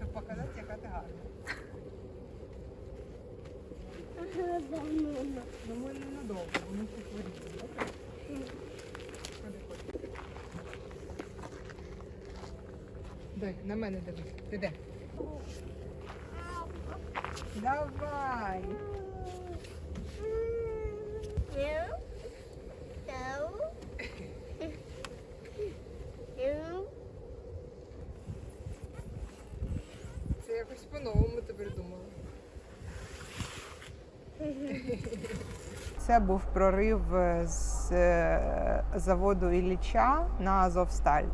щоб показати, яка ти гарна. Ну ми ненадовго, бо ми ще ходи. Дай, на мене дивись. Ти де? Давай. Якось по-новому ти придумала. Це був прорив з е, заводу Ілліча на Азовсталь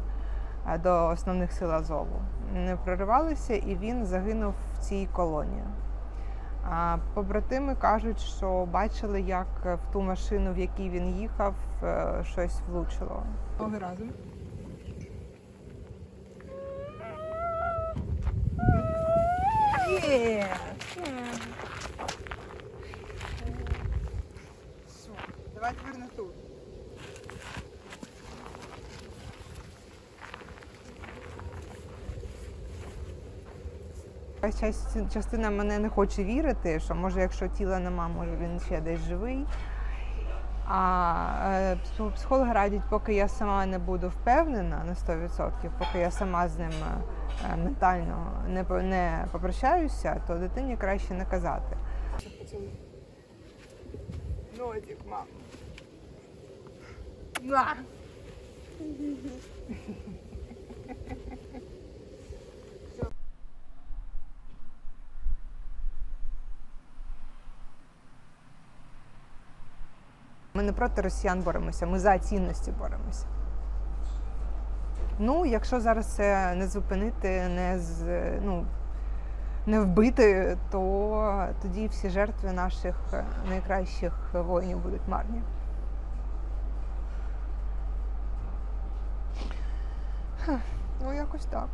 е, до основних сил Азову. Не проривалися, і він загинув в цій колонії. Побратими кажуть, що бачили, як в ту машину, в якій він їхав, е, щось влучило. Разом. Є! Все, давай тепер на тут. Частина- мене не хоче вірити, що може, якщо тіла нема, може він ще десь живий. А е, психо- психологи радять, поки я сама не буду впевнена на 100%, поки я сама з ним е, ментально не, по- не попрощаюся, то дитині краще не казати. Нотик, мам. На! Ми не проти росіян боремося, ми за цінності боремося. Ну, якщо зараз це не зупинити, не з, ну, не вбити, то тоді всі жертви наших е, найкращих воїнів будуть марні. Ну, якось так.